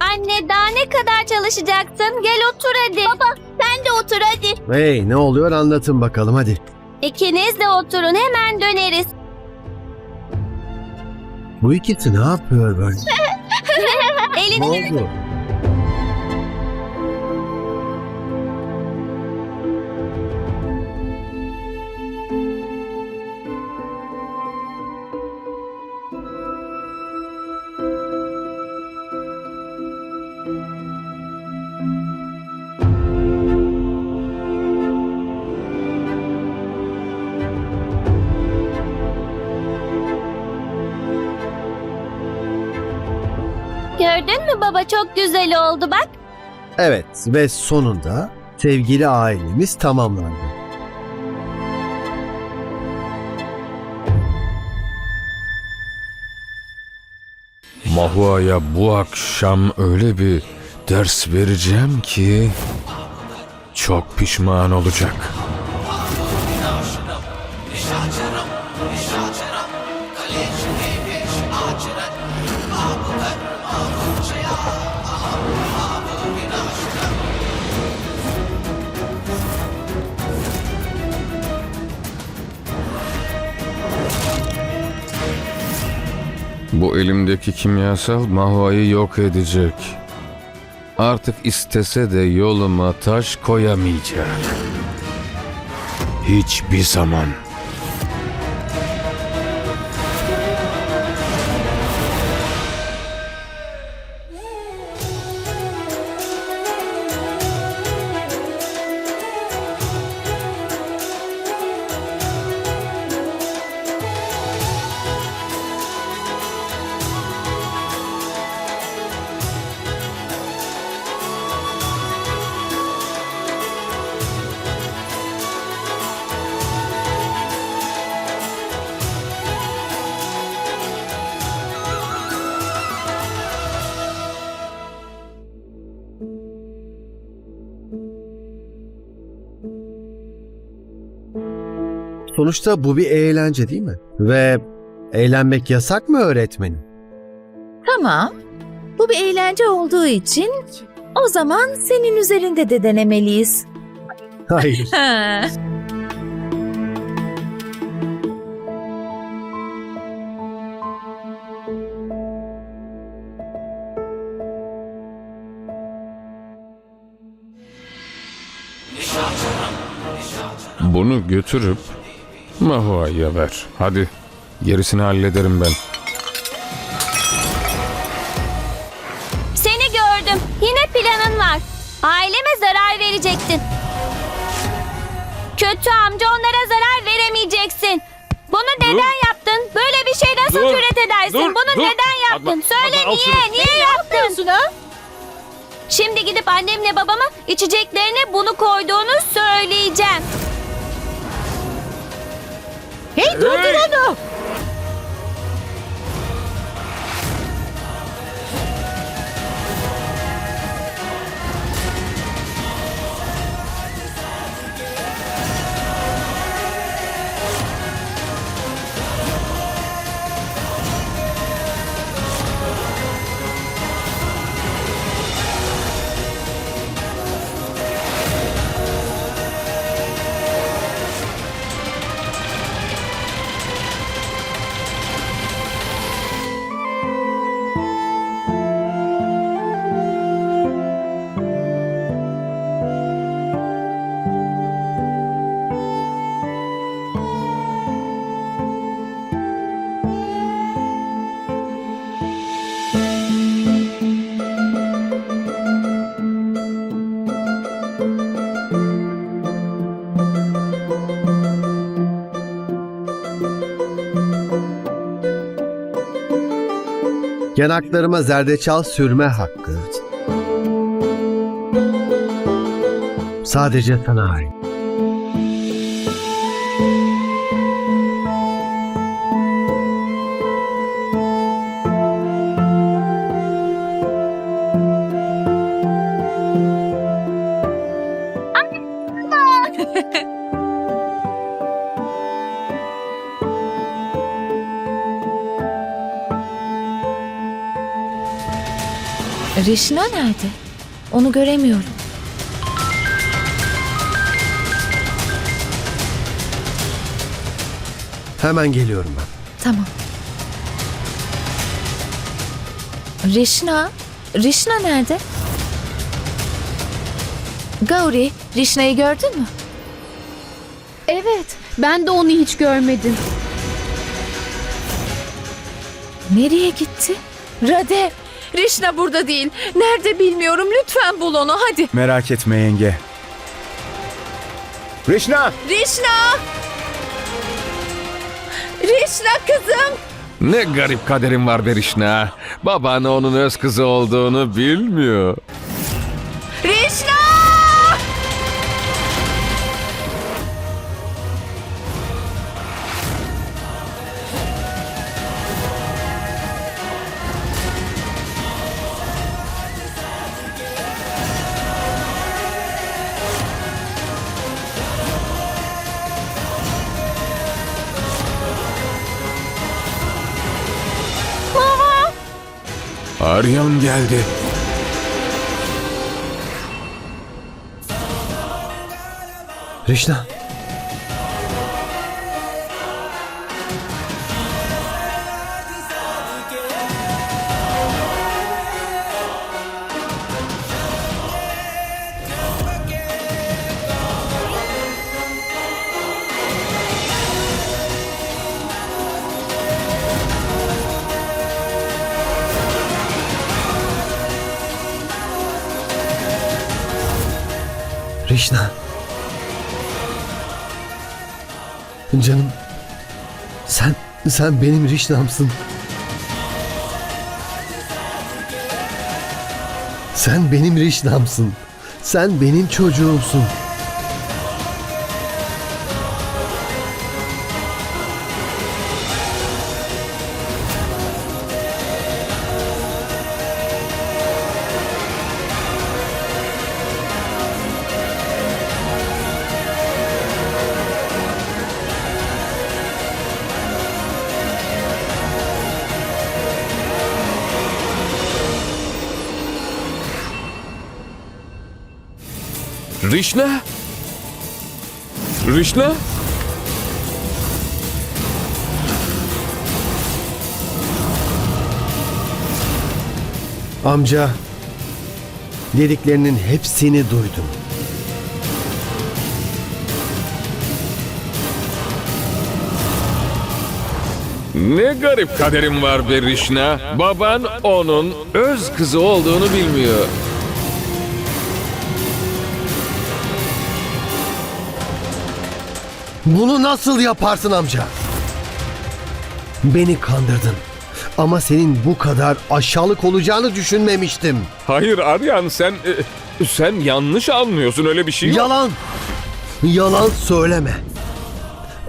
Anne daha ne kadar çalışacaksın? Gel otur hadi. Baba sen de otur hadi. Hey ne oluyor anlatın bakalım hadi. İkiniz de oturun hemen döneriz. Bu ikisi ne yapıyor böyle? Ne Elini oldu? Baba çok güzel oldu bak. Evet ve sonunda sevgili ailemiz tamamlandı. Mahua'ya bu akşam öyle bir ders vereceğim ki çok pişman olacak. Bu elimdeki kimyasal Mahua'yı yok edecek. Artık istese de yoluma taş koyamayacak. Hiçbir zaman. Sonuçta bu bir eğlence değil mi? Ve eğlenmek yasak mı öğretmenim? Tamam. Bu bir eğlence olduğu için o zaman senin üzerinde de denemeliyiz. Hayır. Ha. Bunu götürüp Mahua'ya ver. Hadi gerisini hallederim ben. Seni gördüm. Yine planın var. Aileme zarar verecektin. Kötü amca onlara zarar veremeyeceksin. Bunu neden yaptın? Böyle bir şey nasıl Dur, cüret edersin? dur, Bunu dur. neden yaptın? Abla, Söyle abla, al niye? şunu. Niye yaptın? Şimdi gidip annemle babama içeceklerine bunu koyduğunu söyleyeceğim. Hey durdur onu. Yanaklarıma zerdeçal sürme hakkı. Sadece sana ait. Rişna nerede? Onu göremiyorum. Hemen geliyorum ben. Tamam. Rişna? Rişna nerede? Gauri, Rişna'yı gördün mü? Evet, ben de onu hiç görmedim. Nereye gitti? Radev! Rişna burada değil. Nerede bilmiyorum. Lütfen bul onu hadi. Merak etme yenge. Rişna! Rişna! Rişna kızım! Ne garip kaderin var Berişna. Baban onun öz kızı olduğunu bilmiyor. Rişna! Aryan geldi. Rişna. Rişna. Canım. Sen, sen benim Rişnamsın. Sen benim Rişnamsın. Sen benim çocuğumsun. Rişna? Rişna? Amca, dediklerinin hepsini duydum. Ne garip kaderin var Berişna. Baban onun öz kızı olduğunu bilmiyor. Bunu nasıl yaparsın amca? Beni kandırdın. Ama senin bu kadar aşağılık olacağını düşünmemiştim. Hayır Aryan sen e, sen yanlış anlıyorsun öyle bir şey yok. Yalan. Yalan söyleme.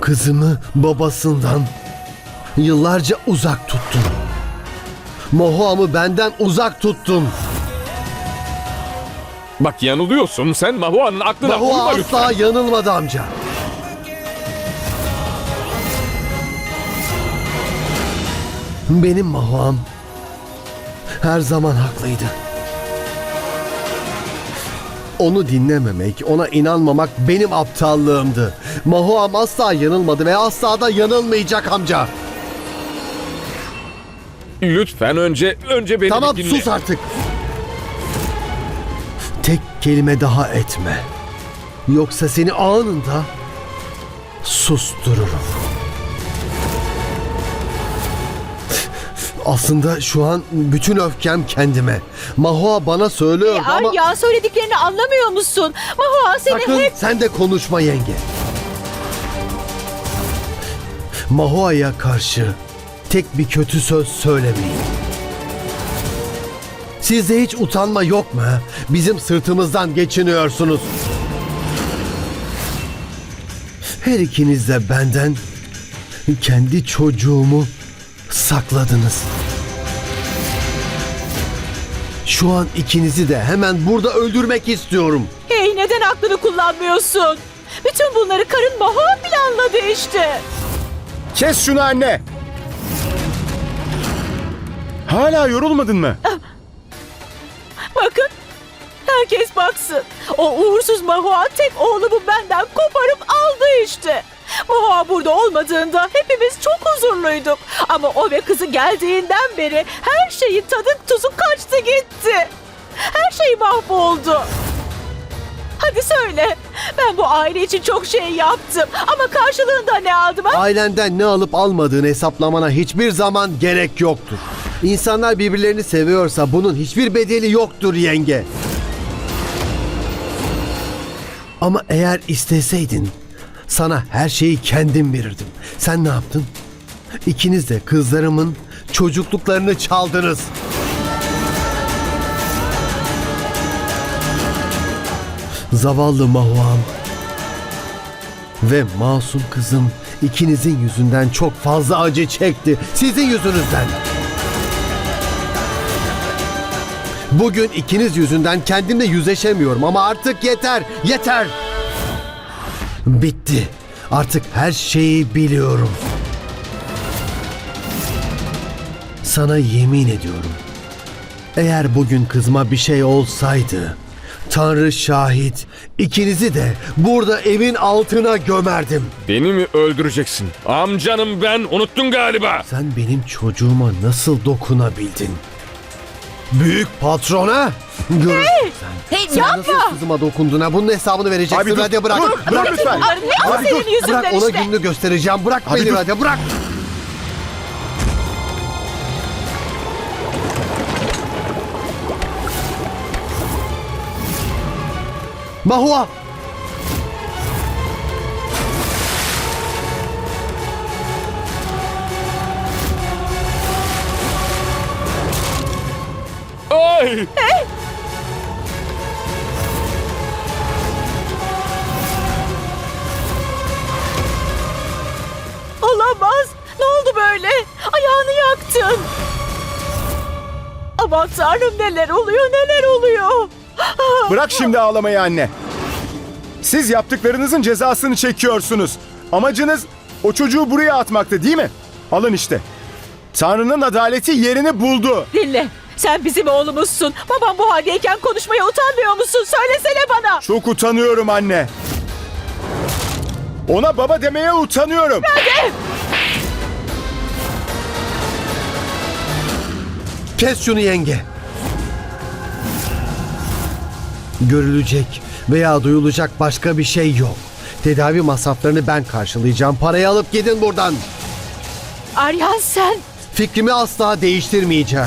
Kızımı babasından yıllarca uzak tuttun. Mohuam'ı benden uzak tuttun. Bak yanılıyorsun sen Mahua'nın aklına Mahua uyma lütfen. asla yanılmadı amca. Benim Mahuam her zaman haklıydı. Onu dinlememek, ona inanmamak benim aptallığımdı. Mahuam asla yanılmadı ve asla da yanılmayacak amca. Lütfen önce önce beni Tamam bir dinle. sus artık. Tek kelime daha etme. Yoksa seni anında sustururum. Aslında şu an bütün öfkem kendime. Mahua bana söylüyor ama... Ya söylediklerini anlamıyor musun? Mahua seni Sakın hep... sen de konuşma yenge. Mahua'ya karşı tek bir kötü söz söylemeyin. Sizde hiç utanma yok mu? Bizim sırtımızdan geçiniyorsunuz. Her ikiniz de benden kendi çocuğumu sakladınız. Şu an ikinizi de hemen burada öldürmek istiyorum. Hey neden aklını kullanmıyorsun? Bütün bunları karın Mahua planladı işte. Kes şunu anne! Hala yorulmadın mı? bakmaksın. O uğursuz Mahua tek oğlumu benden koparıp aldı işte. Mahua burada olmadığında hepimiz çok huzurluyduk. Ama o ve kızı geldiğinden beri her şeyin tadı tuzu kaçtı gitti. Her şey mahvoldu. Hadi söyle. Ben bu aile için çok şey yaptım. Ama karşılığında ne aldım? ha? Ailenden ne alıp almadığını hesaplamana hiçbir zaman gerek yoktur. İnsanlar birbirlerini seviyorsa bunun hiçbir bedeli yoktur yenge. Ama eğer isteseydin sana her şeyi kendim verirdim. Sen ne yaptın? İkiniz de kızlarımın çocukluklarını çaldınız. Zavallı Mahuam ve masum kızım ikinizin yüzünden çok fazla acı çekti. Sizin yüzünüzden. Bugün ikiniz yüzünden kendimle yüzleşemiyorum ama artık yeter, yeter. Bitti. Artık her şeyi biliyorum. Sana yemin ediyorum. Eğer bugün kızma bir şey olsaydı, Tanrı şahit, ikinizi de burada evin altına gömerdim. Beni mi öldüreceksin? Amcanım ben unuttun galiba. Sen benim çocuğuma nasıl dokunabildin? Büyük patrona? Sen. Hey Sen nasıl kızıma dokunduğuna bunun hesabını vereceksin. Abi dur, hadi bırak. dur, dur bırak. lütfen. Hepsi Abi senin dur. Bırak ona gününü göstereceğim. Bırak Abi beni dur. hadi bırak. Mahua! Ay! Olamaz. Ne oldu böyle? Ayağını yaktın. Aman tanrım neler oluyor neler oluyor. Bırak şimdi ağlamayı anne. Siz yaptıklarınızın cezasını çekiyorsunuz. Amacınız o çocuğu buraya atmaktı değil mi? Alın işte. Tanrı'nın adaleti yerini buldu. Dinle. Sen bizim oğlumuzsun. Babam bu haldeyken konuşmaya utanmıyor musun? Söylesene bana. Çok utanıyorum anne. Ona baba demeye utanıyorum. Kes şunu yenge. Görülecek veya duyulacak başka bir şey yok. Tedavi masraflarını ben karşılayacağım. Parayı alıp gidin buradan. Aryan sen. Fikrimi asla değiştirmeyeceğim.